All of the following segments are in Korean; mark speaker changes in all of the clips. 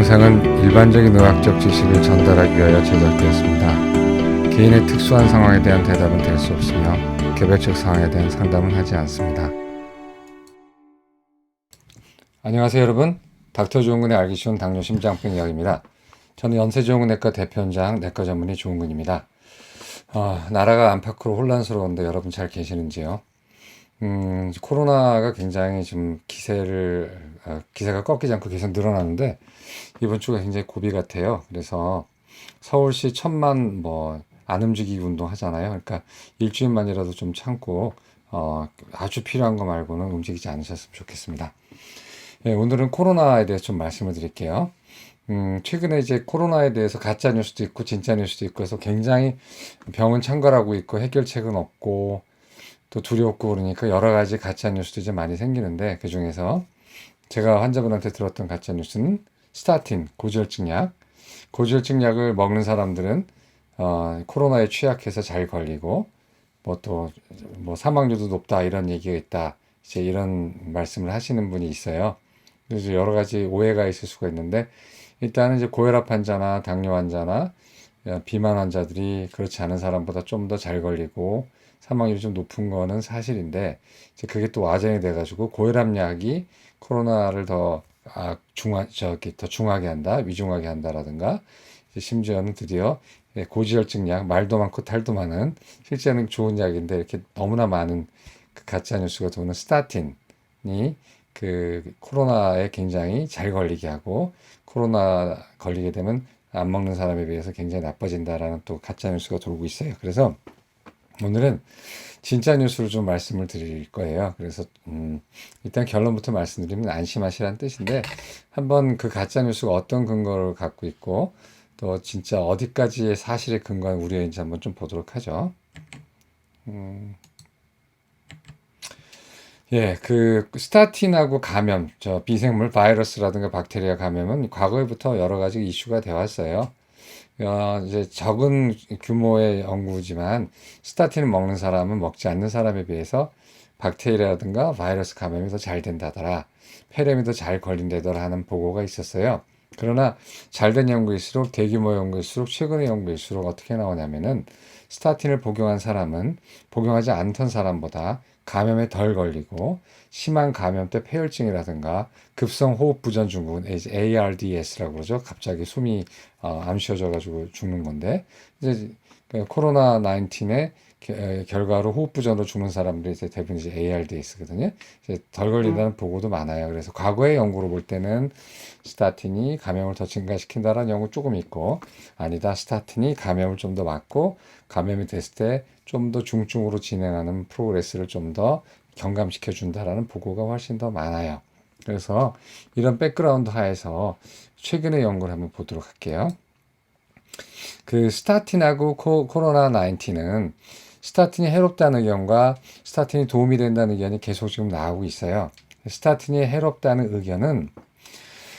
Speaker 1: 영상은 일반적인 의학적 지식을 전달하기 위하여 제작되었습니다. 개인의 특수한 상황에 대한 대답은 될 수 없으며 개별적 상황에 대한 상담은 하지 않습니다. 안녕하세요 여러분. 닥터 조은근의 알기 쉬운 당뇨 심장병 이야기입니다. 저는 연세조은내과 대표원장 내과 전문의 조은근입니다. 어, 나라가 안팎으로 혼란스러운데 여러분 잘 계시는지요? 음, 코로나가 굉장히 지금 기세를, 어, 기세가 꺾이지 않고 계속 늘어나는데, 이번 주가 굉장히 고비 같아요. 그래서 서울시 천만 뭐, 안 움직이기 운동 하잖아요. 그러니까 일주일만이라도 좀 참고, 어, 아주 필요한 거 말고는 움직이지 않으셨으면 좋겠습니다. 예, 오늘은 코로나에 대해서 좀 말씀을 드릴게요. 음, 최근에 이제 코로나에 대해서 가짜 뉴스도 있고 진짜 뉴스도 있고 해서 굉장히 병은 창궐하고 있고 해결책은 없고 또 두렵고 그러니까 여러 가지 가짜 뉴스도 이제 많이 생기는데 그 중에서 제가 환자분한테 들었던 가짜 뉴스는 스타틴 고지혈증 약 고지혈증 약을 먹는 사람들은 어, 코로나에 취약해서 잘 걸리고 뭐또뭐 사망률도 높다 이런 얘기가 있다 이제 이런 말씀을 하시는 분이 있어요. 그래서 여러 가지 오해가 있을 수가 있는데 일단은 이제 고혈압 환자나 당뇨 환자나 비만 환자들이 그렇지 않은 사람보다 좀 더 잘 걸리고 사망률이 좀 높은 거는 사실인데 이제 그게 또 와전이 돼가지고 고혈압 약이 코로나를 더 아, 중화 저기 더 중하게 한다, 위중하게 한다라든가 심지어는 드디어 예, 고지혈증 약 말도 많고 탈도 많은 실제는 좋은 약인데 이렇게 너무나 많은 그 가짜 뉴스가 도는 스타틴이 그 코로나에 굉장히 잘 걸리게 하고 코로나 걸리게 되면 안 먹는 사람에 비해서 굉장히 나빠진다라는 또 가짜 뉴스가 돌고 있어요. 그래서 오늘은 진짜 뉴스를 좀 말씀을 드릴 거예요. 그래서 음, 일단 결론부터 말씀드리면 안심하시라는 뜻인데 한번 그 가짜 뉴스가 어떤 근거를 갖고 있고 또 진짜 어디까지의 사실의 근거가 우려인지 한번 좀 보도록 하죠. 음, 예, 그 스타틴하고 감염, 저 비생물 바이러스라든가 박테리아 감염은 과거에부터 여러 가지 이슈가 되어 왔어요. 어, 이제 적은 규모의 연구지만 스타틴을 먹는 사람은 먹지 않는 사람에 비해서 박테리아라든가 바이러스 감염이 더 잘 된다더라. 폐렴이 더 잘 걸린다더라 하는 보고가 있었어요. 그러나 잘된 연구일수록 대규모 연구일수록 최근의 연구일수록 어떻게 나오냐면은 스타틴을 복용한 사람은 복용하지 않던 사람보다 감염에 덜 걸리고 심한 감염 때 폐혈증이라든가 급성 호흡 부전 증후군 ARDS라고 그러죠. 갑자기 숨이 어, 안 쉬어져 가지고 죽는 건데 이제 그 코로나 19의 결과로 호흡 부전으로 죽는 사람들이 이제 대부분 이제 ARDS거든요. 이제 덜 걸린다는 보고도 많아요. 그래서 과거의 연구로 볼 때는 스타틴이 감염을 더 증가시킨다라는 연구 조금 있고 아니다 스타틴이 감염을 좀 더 막고 감염이 됐을 때 좀 더 중증으로 진행하는 프로그레스를 좀 더 경감시켜 준다라는 보고가 훨씬 더 많아요. 그래서 이런 백그라운드 하에서 최근의 연구를 한번 보도록 할게요. 그 스타틴하고 코, 코로나 19은 스타틴이 해롭다는 의견과 스타틴이 도움이 된다는 의견이 계속 지금 나오고 있어요. 스타틴이 해롭다는 의견은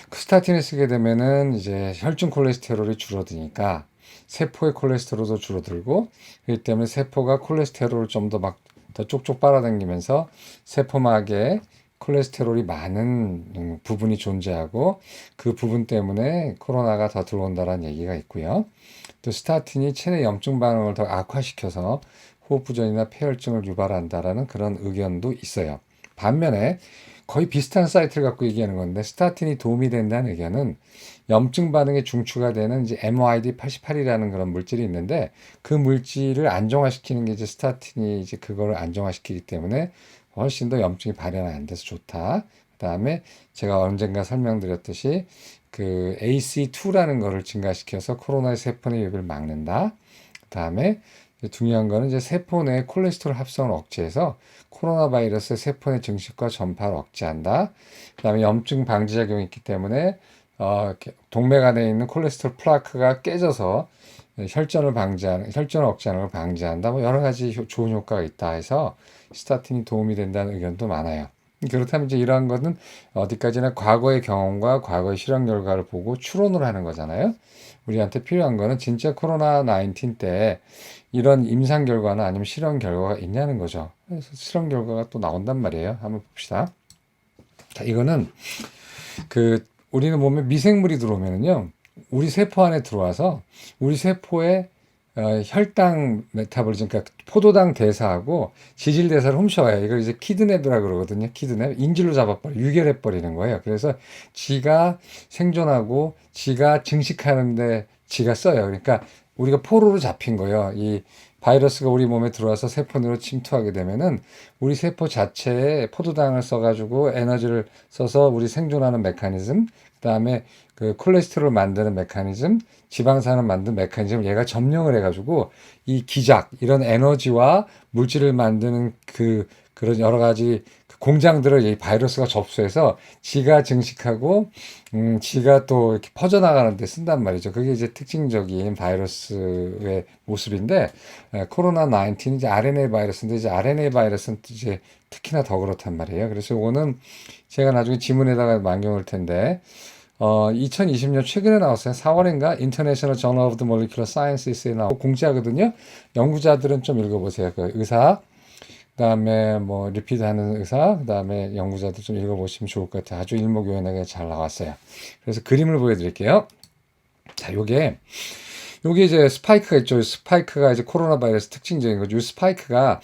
Speaker 1: 그 스타틴을 쓰게 되면은 이제 혈중 콜레스테롤이 줄어드니까 세포의 콜레스테롤도 줄어들고 그렇기 때문에 세포가 콜레스테롤을 좀 더 막 더 쪽쪽 빨아당기면서 세포막에 콜레스테롤이 많은 부분이 존재하고 그 부분 때문에 코로나가 더 들어온다라는 얘기가 있고요. 또 스타틴이 체내 염증 반응을 더 악화시켜서 호흡부전이나 폐혈증을 유발한다라는 그런 의견도 있어요. 반면에 거의 비슷한 사이트를 갖고 얘기하는 건데 스타틴이 도움이 된다는 의견은 염증 반응에 중추가 되는 이제 MYD 88이라는 그런 물질이 있는데 그 물질을 안정화시키는 게 이제 스타틴이 이제 그거를 안정화시키기 때문에 훨씬 더 염증이 발현 안 돼서 좋다. 그다음에 제가 언젠가 설명드렸듯이 그 AC2라는 거를 증가시켜서 코로나의 세포 내 유입을 막는다. 그다음에 중요한 거는 이제 세포 내 콜레스테롤 합성을 억제해서 코로나 바이러스의 세포 내 증식과 전파를 억제한다. 그다음에 염증 방지 작용이 있기 때문에 어, 동맥 안에 있는 콜레스테롤 플라크가 깨져서 혈전을 방지하는 혈전을 억제하는 걸 방지한다. 뭐 여러 가지 좋은 효과가 있다 해서 스타틴이 도움이 된다는 의견도 많아요. 그렇다면 이제 이러한 것은 어디까지나 과거의 경험과 과거의 실험 결과를 보고 추론을 하는 거잖아요. 우리한테 필요한 거는 진짜 코로나 19때 이런 임상 결과나 아니면 실험 결과가 있냐는 거죠. 그래서 실험 결과가 또 나온단 말이에요. 한번 봅시다. 자, 이거는 그 우리는 몸에 미생물이 들어오면은요, 우리 세포 안에 들어와서 우리 세포의 어, 혈당 메타볼리즘, 그러니까 포도당 대사하고 지질 대사를 훔쳐와요. 이걸 이제 키드냅이라 그러거든요. 키드냅. 인질로 잡아버려, 유결해 버리는 거예요. 그래서 지가 생존하고 지가 증식하는데 지가 써요. 그러니까 우리가 포로로 잡힌 거예요. 이 바이러스가 우리 몸에 들어와서 세포 내로 침투하게 되면은 우리 세포 자체에 포도당을 써가지고 에너지를 써서 우리 생존하는 메커니즘, 그다음에 그 콜레스테롤 만드는 메커니즘, 지방산을 만드는 메커니즘을 얘가 점령을 해가지고 이 기작 이런 에너지와 물질을 만드는 그 그런 여러 가지 그 공장들을 이 바이러스가 접수해서 지가 증식하고 음 지가 또 이렇게 퍼져나가는 데 쓴단 말이죠. 그게 이제 특징적인 바이러스의 모습인데 에, 코로나 19 이제 RNA 바이러스인데 이제 RNA 바이러스는 이제 특히나 더 그렇단 말이에요. 그래서 이거는 제가 나중에 지문에다가 남겨놓을 텐데 어, 2020년 최근에 나왔어요. 4월인가 International Journal of the Molecular Sciences에 나오고 공지하거든요. 연구자들은 좀 읽어보세요. 그 의사, 그다음에 뭐 리피드 하는 의사, 그다음에 연구자들 좀 읽어보시면 좋을 것 같아요. 아주 일목요연하게 잘 나왔어요. 그래서 그림을 보여드릴게요. 자, 요게 요게 이제 스파이크가 있죠. 스파이크가 이제 코로나 바이러스 특징적인 거죠. 이 스파이크가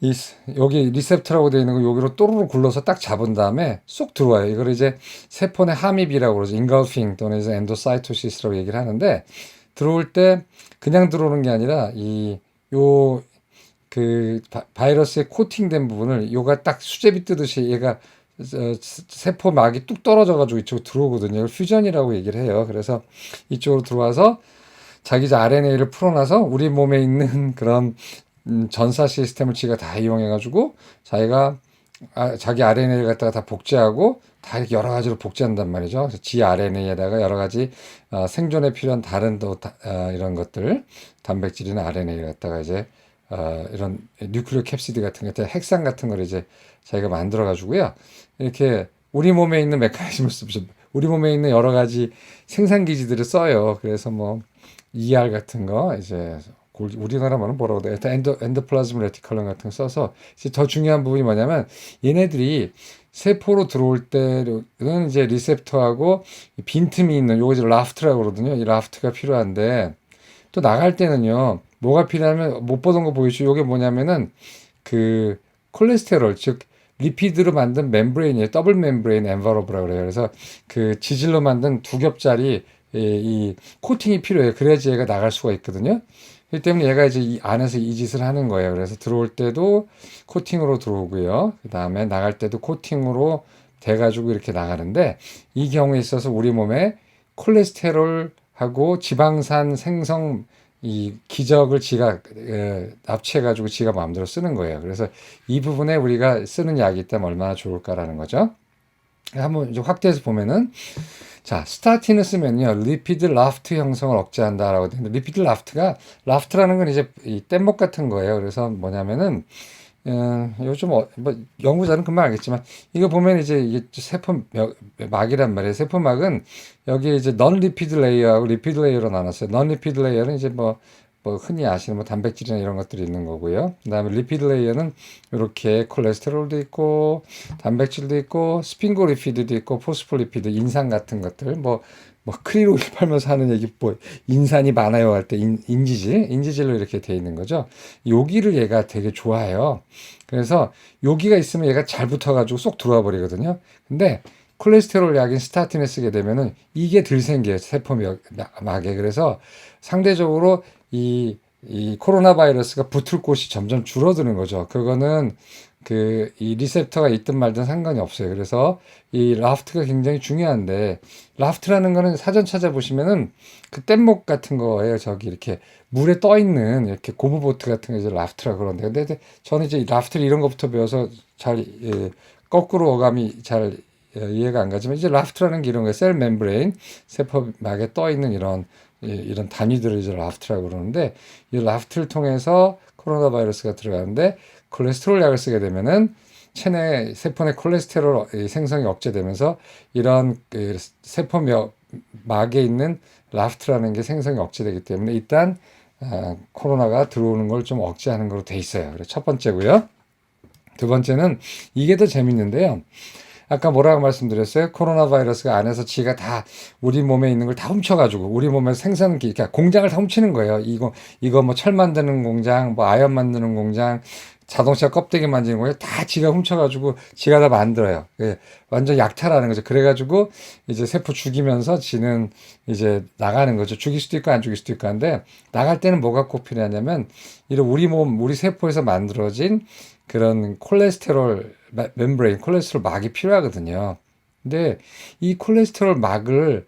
Speaker 1: 이 여기 리셉터라고 되어 있는 거 여기로 또르르 굴러서 딱 잡은 다음에 쏙 들어와요. 이걸 이제 세포 내 함입이라고 그러죠. 인걸핑 또는 이제 엔도사이토시스라고 얘기를 하는데 들어올 때 그냥 들어오는 게 아니라 이 요 그 바이러스에 코팅된 부분을 요가 딱 수제비 뜨듯이 얘가 어, 세포 막이 뚝 떨어져 가지고 이쪽으로 들어오거든요. 퓨전이라고 얘기를 해요. 그래서 이쪽으로 들어와서 자기 RNA를 풀어놔서 우리 몸에 있는 그런 음, 전사 시스템을 지가 다 이용해가지고 자기가 아, 자기 RNA를 갖다가 다 복제하고 다 여러 가지로 복제한단 말이죠. 그래서 지 RNA에다가 여러 가지 어, 생존에 필요한 다른 또 다, 어, 이런 것들 단백질이나 RNA를 갖다가 이제 어, 이런 뉴클리오 캡시드 같은 것, 핵산 같은 걸 이제 자기가 만들어 가지고요. 이렇게 우리 몸에 있는 메커니즘을. 우리 몸에 있는 여러 가지 생산 기지들을 써요. 그래서 뭐 ER 같은 거 이제 우리나라 말은 뭐라고 돼? 일단 엔도, 엔도플라즈մ 레티컬럼 같은 거 써서 이제 더 중요한 부분이 뭐냐면 얘네들이 세포로 들어올 때는 이제 리셉터하고 빈틈이 있는 요거 이제 라프트라고 그러거든요. 이 라프트가 필요한데 또 나갈 때는요. 뭐가 필요하면 못 보던 거 보이시죠? 요게 뭐냐면은 그 콜레스테롤 즉 리피드로 만든 멤브레인이에요. 더블 멤브레인 엠버러브라고 그래요. 그래서 그 지질로 만든 두 겹짜리 이, 이 코팅이 필요해요. 그래야지 얘가 나갈 수가 있거든요. 그렇기 때문에 얘가 이제 이 안에서 이 짓을 하는 거예요. 그래서 들어올 때도 코팅으로 들어오고요. 그 다음에 나갈 때도 코팅으로 돼가지고 이렇게 나가는데 이 경우에 있어서 우리 몸에 콜레스테롤하고 지방산 생성 이 기적을 지가 에, 납치해가지고 지가 마음대로 쓰는 거예요. 그래서 이 부분에 우리가 쓰는 약이 있다면 얼마나 좋을까라는 거죠. 한번 이제 확대해서 보면은 자, 스타틴을 쓰면요, 리피드 라프트 형성을 억제한다라고 되는데, 리피드 라프트가, 라프트라는 건 이제 이 뗏목 같은 거예요. 그래서 뭐냐면은, 어, 요즘 어, 뭐 연구자는 금방 알겠지만 이거 보면 이제 이게 세포 막이란 말이에요. 세포막은 여기 이제 넌 리피드 레이어하고 리피드 레이어로 나눴어요. 넌 리피드 레이어는 이제 뭐 뭐 흔히 아시는 뭐 단백질이나 이런 것들이 있는 거고요. 그다음에 리피드 레이어는 이렇게 콜레스테롤도 있고 단백질도 있고 스핑고리피드도 있고 포스폴리피드 인산 같은 것들 뭐뭐 오일 팔면서 하는 얘기 뭐 인산이 많아요 할 때 인지질 인지질로 이렇게 돼 있는 거죠. 여기를 얘가 되게 좋아해요. 그래서 여기가 있으면 얘가 잘 붙어 가지고 쏙 들어와 버리거든요. 근데 콜레스테롤 약인 스타틴을 쓰게 되면은 이게 덜 생겨요 세포막에 그래서 상대적으로 이, 이 코로나 바이러스가 붙을 곳이 점점 줄어드는 거죠. 그거는 그 이 리셉터가 있든 말든 상관이 없어요. 그래서 이 라프트가 굉장히 중요한데 라프트라는 거는 사전 찾아보시면은 그 뗏목 같은 거예요. 저기 이렇게 물에 떠 있는 이렇게 고무 보트 같은 게 이제 라프트라 그러는데 근데 저는 이제 라프트 이런 것부터 배워서 잘 예, 거꾸로 어감이 잘 예, 이해가 안 가지만 이제 라프트라는 게 이런 거예요. 셀 멤브레인 세포막에 떠 있는 이런 예, 이런 단위들을 이제 라프트라고 그러는데 이 라프트를 통해서 코로나 바이러스가 들어가는데 콜레스테롤 약을 쓰게 되면은 체내 세포 내 콜레스테롤 생성이 억제되면서 이런 그 세포 막에 있는 라프트라는 게 생성이 억제되기 때문에 일단 아, 코로나가 들어오는 걸 좀 억제하는 걸로 돼 있어요. 첫 번째고요. 두 번째는 이게 더 재밌는데요. 아까 뭐라고 말씀드렸어요? 코로나 바이러스가 안에서 지가 다 우리 몸에 있는 걸 다 훔쳐가지고 우리 몸에 생산기, 그러니까 공장을 다 훔치는 거예요. 이거 이거 뭐 철 만드는 공장, 뭐 아연 만드는 공장, 자동차 껍데기 만지는 거에 다 지가 훔쳐가지고 지가 다 만들어요. 예, 완전 약탈하는 거죠. 그래가지고 이제 세포 죽이면서 지는 이제 나가는 거죠. 죽일 수도 있고 안 죽일 수도 있고 한데 나갈 때는 뭐가 꼭 필요하냐면 이런 우리 몸, 우리 세포에서 만들어진 그런 콜레스테롤 멤브레인, 콜레스테롤 막이 필요하거든요. 근데 이 콜레스테롤 막을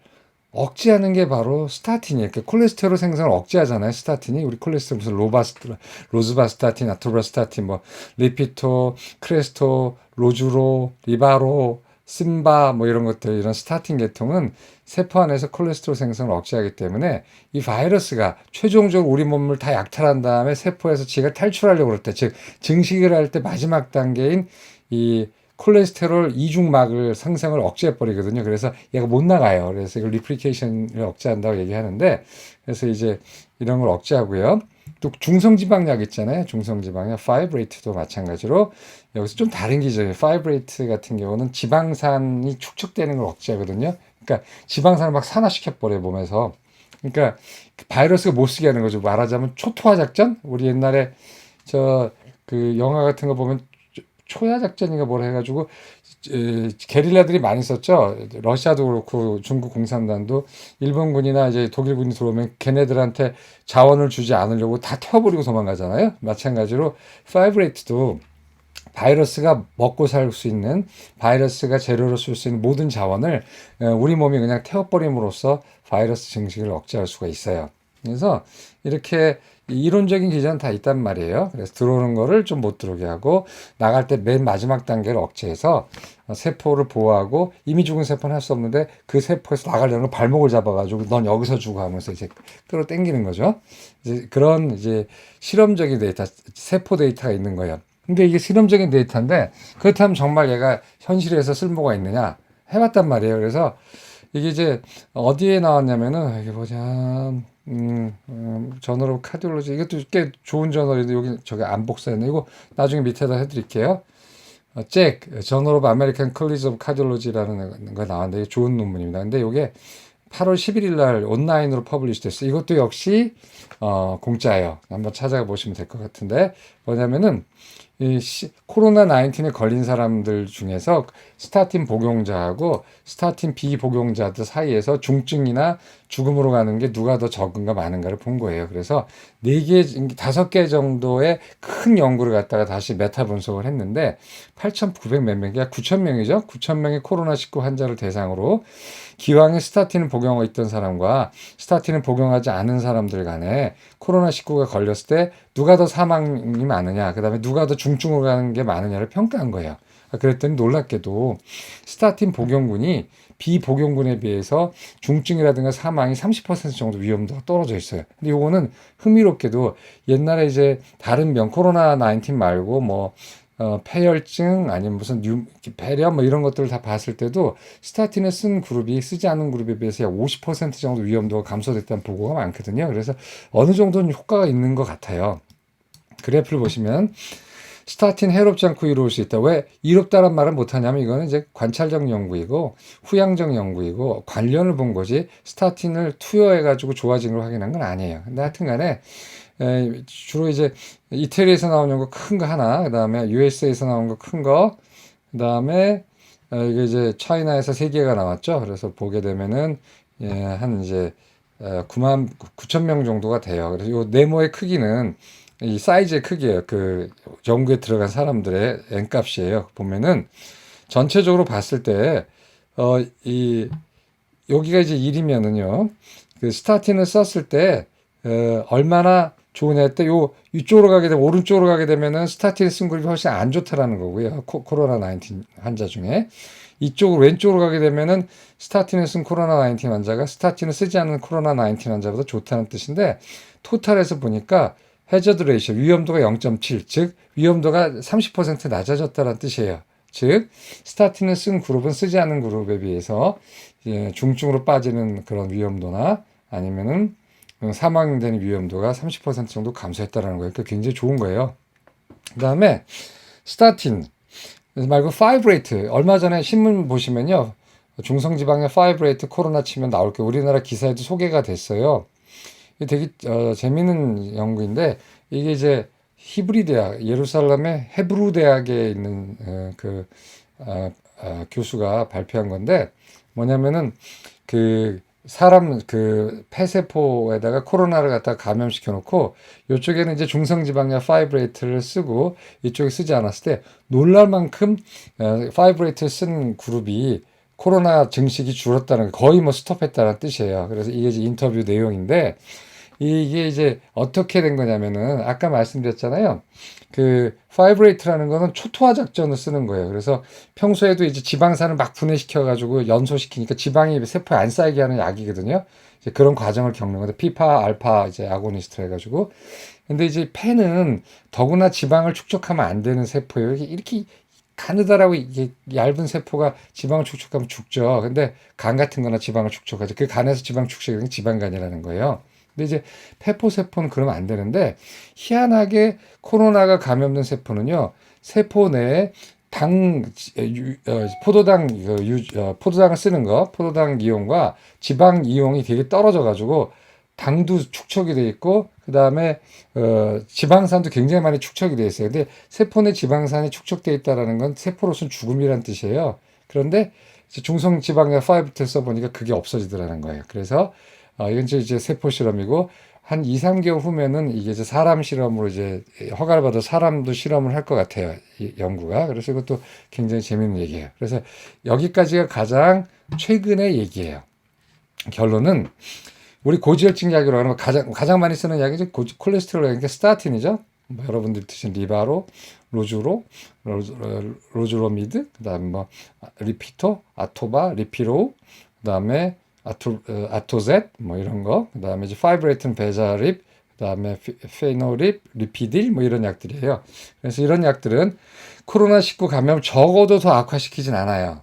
Speaker 1: 억제하는 게 바로 스타틴이에요. 그 콜레스테롤 생성을 억제하잖아요. 스타틴이 우리 콜레스테롤 무슨 로바스트, 로즈바스타틴, 아토브라스타틴, 뭐 리피토, 크레스토, 로주로, 리바로, 심바 뭐 이런 것들 이런 스타틴 계통은 세포 안에서 콜레스테롤 생성을 억제하기 때문에 이 바이러스가 최종적으로 우리 몸을 다 약탈한 다음에 세포에서 지가 탈출하려고 그럴 때, 즉 증식을 할 때 마지막 단계인 이 콜레스테롤 이중막을 생성을 억제해 버리거든요. 그래서 얘가 못 나가요. 그래서 이걸 리플리케이션을 억제한다고 얘기하는데 그래서 이제 이런 걸 억제하고요. 또 중성지방약 있잖아요. 중성지방약 파이브레이트도 마찬가지로 여기서 좀 다른 기전이에요. 파이브레이트 같은 경우는 지방산이 축적되는 걸 억제하거든요. 그러니까 지방산을 막 산화시켜 버려요 몸에서. 그러니까 그 바이러스가 못 쓰게 하는 거죠. 말하자면 초토화 작전? 우리 옛날에 저 그 영화 같은 거 보면 초야 작전인가 뭘 해가지고 에, 게릴라들이 많이 썼죠. 러시아도 그렇고 중국 공산당도 일본군이나 이제 독일군이 들어오면 걔네들한테 자원을 주지 않으려고 다 태워버리고 도망가잖아요. 마찬가지로 파이브레이트도 바이러스가 먹고 살 수 있는 바이러스가 재료로 쓸 수 있는 모든 자원을 에, 우리 몸이 그냥 태워버림으로써 바이러스 증식을 억제할 수가 있어요. 그래서 이렇게 이론적인 기전은 다 있단 말이에요. 그래서 들어오는 거를 좀 못 들어오게 하고 나갈 때 맨 마지막 단계를 억제해서 세포를 보호하고 이미 죽은 세포는 할 수 없는데 그 세포에서 나가려는 발목을 잡아가지고 넌 여기서 죽어 하면서 이제 끌어 당기는 거죠. 이제 그런 이제 실험적인 데이터, 세포 데이터가 있는 거예요. 근데 이게 실험적인 데이터인데 그렇다면 정말 얘가 현실에서 쓸모가 있느냐 해봤단 말이에요. 그래서 이게 이제 어디에 나왔냐면은 여기 보자. 음, 음, 저널 카디올로지 이것도 꽤 좋은 저널인데 여기 저기 안 복사했네. 이거 나중에 밑에다 해드릴게요. 어, 잭 저널 오브 아메리칸 컬리지 오브 카디올로지라는 거 나왔는데 좋은 논문입니다. 근데 이게 8월 11일 날 온라인으로 퍼블리시 됐어요. 이것도 역시 어, 공짜예요. 한번 찾아가 보시면 될 것 같은데 뭐냐면은 이 시, 코로나 19에 걸린 사람들 중에서 스타틴 복용자하고 스타틴 비복용자들 사이에서 중증이나 죽음으로 가는 게 누가 더 적은가 많은가를 본 거예요. 그래서 네 개, 다섯 개 정도의 큰 연구를 갖다가 다시 메타 분석을 했는데 8,900 몇 명이야 9,000명이죠. 9,000명의 코로나19 환자를 대상으로 기왕에 스타틴을 복용하고 있던 사람과 스타틴을 복용하지 않은 사람들 간에 코로나19가 걸렸을 때 누가 더 사망이 많으냐, 그 다음에 누가 더 중증으로 가는 게 많으냐를 평가한 거예요. 그랬더니 놀랍게도 스타틴 복용군이 비복용군에 비해서 중증이라든가 사망이 30% 정도 위험도가 떨어져 있어요. 근데 이거는 흥미롭게도 옛날에 이제 다른 병, 코로나 19 말고 뭐 어, 폐혈증 아니면 무슨 뉴, 폐렴 뭐 이런 것들을 다 봤을 때도 스타틴을 쓴 그룹이 쓰지 않은 그룹에 비해서 약 50% 정도 위험도가 감소됐다는 보고가 많거든요. 그래서 어느 정도는 효과가 있는 것 같아요. 그래프를 보시면 스타틴 해롭지 않고 이루어질 수 있다. 왜 이롭다란 말을 못하냐면 이거는 이제 관찰적 연구이고 후양적 연구이고 관련을 본 거지 스타틴을 투여해가지고 좋아진 걸 확인한 건 아니에요. 근데 하여튼간에 에, 주로 이제 이태리에서 나온 연구 큰 거 하나, 그 다음에 USA에서 나온 거 큰 거, 그 다음에 어, 이게 이제 차이나에서 세 개가 나왔죠. 그래서 보게 되면은 예, 한 이제 어, 9만 9천 명 정도가 돼요. 그래서 요 네모의 크기는 이 사이즈의 크기예요. 그 연구에 들어간 사람들의 n 값이에요. 보면은 전체적으로 봤을 때 어, 이 여기가 이제 1이면은요. 그 스타틴을 썼을 때 어, 얼마나 좋으냐 했때 요 이쪽으로 가게 되면 오른쪽으로 가게 되면은 스타틴을 쓴 그룹이 훨씬 안 좋다라는 거고요. 코, 코로나 19 환자 중에 이쪽으로 왼쪽으로 가게 되면은 스타틴을 쓴 코로나 19 환자가 스타틴을 쓰지 않는 코로나 19 환자보다 좋다는 뜻인데 토탈에서 보니까 해저드 레이셔 위험도가 0.7, 즉 위험도가 30% 낮아졌다는 뜻이에요. 즉 스타틴을 쓴 그룹은 쓰지 않는 그룹에 비해서 예, 중증으로 빠지는 그런 위험도나 아니면은 사망되는 위험도가 30% 정도 감소했다는 거예요. 그러니까 굉장히 좋은 거예요. 그 다음에 스타틴 말고 파이브레이트. 얼마 전에 신문 보시면요. 중성지방의 파이브레이트 코로나 치면 나올 게 우리나라 기사에도 소개가 됐어요. 되게 어, 재미있는 연구인데 이게 이제 히브리 대학 예루살렘의 헤브루 대학에 있는 어, 그 어, 어, 교수가 발표한 건데 뭐냐면은 그 사람 그 폐세포에다가 코로나를 갖다 감염시켜 놓고 이쪽에는 이제 중성지방약 파이브레이트를 쓰고 이쪽에 쓰지 않았을 때 놀랄 만큼 어, 파이브레이트를 쓴 그룹이 코로나 증식이 줄었다는 거의 뭐 스톱했다는 뜻이에요. 그래서 이게 인터뷰 내용인데 이게 이제 어떻게 된 거냐면은 아까 말씀드렸잖아요. 그 파이브레이트라는 거는 초토화 작전을 쓰는 거예요. 그래서 평소에도 이제 지방산을 막 분해시켜 가지고 연소시키니까 지방이 세포에 안 쌓이게 하는 약이거든요. 이제 그런 과정을 겪는 건데 피파 알파 이제 아고니스트 해가지고 근데 이제 폐는 더구나 지방을 축적하면 안 되는 세포예요. 이렇게 가느다라고 이게 얇은 세포가 지방을 축적하면 죽죠. 근데 간 같은 거나 지방을 축적하죠. 그 간에서 지방 축적이 지방간이라는 거예요. 근데 이제 폐포세포는 그러면 안 되는데 희한하게 코로나가 감염된 세포는요. 세포 내에 당 유- 어, 포도당 그 유- 어, 포도당을 쓰는 거 포도당 이용과 지방 이용이 되게 떨어져 가지고 당도 축적이 돼 있고 그 다음에 어, 지방산도 굉장히 많이 축적이 돼 있어요. 근데 세포 내 지방산이 축적돼 있다라는 건 세포로서는 죽음이란 뜻이에요. 그런데 중성 지방의 파이브를 써보니까 그게 없어지더라는 거예요. 그래서 어, 이건 이제 세포 실험이고 한 2, 3개월 후면은 이게 이제 사람 실험으로 이제 허가를 받아 사람도 실험을 할 것 같아요. 이 연구가. 그래서 이것도 굉장히 재밌는 얘기예요. 그래서 여기까지가 가장 최근의 얘기예요. 결론은 우리 고지혈증 약이라고 하는 거 가장 가장 많이 쓰는 약이 고지, 콜레스테롤 약이니까 스타틴이죠. 뭐 여러분들 드신 리바로, 로주로, 로즈, 어, 로즈로미드, 그다음에 뭐 리피토, 아토바, 리피로, 그다음에 아토 어, 아토젯 뭐 이런 거, 그 다음에 이제 파이브레이튼 베자립, 그 다음에 피- 페노립, 리피딜 뭐 이런 약들이에요. 그래서 이런 약들은 코로나19 감염 적어도 더 악화시키진 않아요.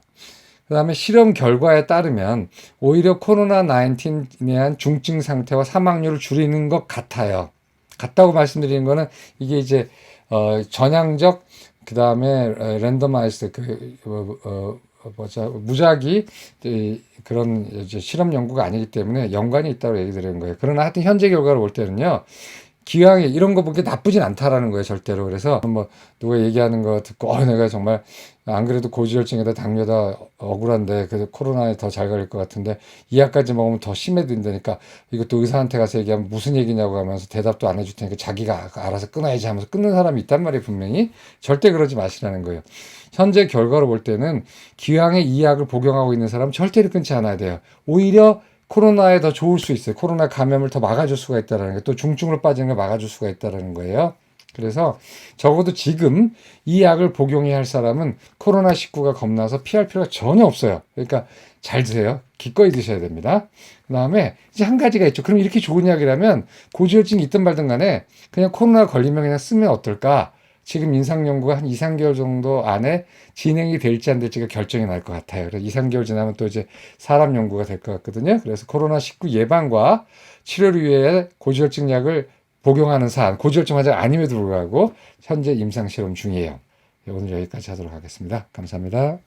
Speaker 1: 그 다음에 실험 결과에 따르면 오히려 코로나 19에 대한 중증 상태와 사망률을 줄이는 것 같아요. 같다고 말씀드리는 거는 이게 이제 어, 전향적 그 어, 어, 어, 뭐죠 무작위 이, 그런 실험 연구가 아니기 때문에 연관이 있다고 얘기 드리는 거예요. 그러나 하여튼 현재 결과를 볼 때는요. 기왕에 이런 거 보기 나쁘진 않다라는 거예요, 절대로. 그래서 뭐 누가 얘기하는 거 듣고 어 내가 정말 안 그래도 고지혈증에다 당뇨다 억울한데 그래도 코로나에 더 잘 걸릴 것 같은데 이 약까지 먹으면 더 심해진다니까 이것도 의사한테 가서 얘기하면 무슨 얘기냐고 하면서 대답도 안 해줄 테니까 자기가 알아서 끊어야지 하면서 끊는 사람이 있단 말이에요, 분명히. 절대 그러지 마시라는 거예요. 현재 결과로 볼 때는 기왕에 이 약을 복용하고 있는 사람은 절대로 끊지 않아야 돼요. 오히려 코로나에 더 좋을 수 있어요. 코로나 감염을 더 막아줄 수가 있다는 거, 또 중증으로 빠지는 걸 막아줄 수가 있다는 거예요. 그래서 적어도 지금 이 약을 복용해야 할 사람은 코로나19가 겁나서 피할 필요가 전혀 없어요. 그러니까 잘 드세요. 기꺼이 드셔야 됩니다. 그 다음에 이제 한 가지가 있죠. 그럼 이렇게 좋은 약이라면 고지혈증이 있든 말든 간에 그냥 코로나 걸리면 그냥 쓰면 어떨까? 지금 인상 연구가 한 2, 3개월 정도 안에 진행이 될지 안 될지가 결정이 날 것 같아요. 그래서 2, 3개월 지나면 또 이제 사람 연구가 될 것 같거든요. 그래서 코로나19 예방과 치료를 위해 고지혈증 약을 복용하는 사안, 고지혈증 환자 아님에도 불구하고 현재 임상 실험 중이에요. 오늘 여기까지 하도록 하겠습니다. 감사합니다.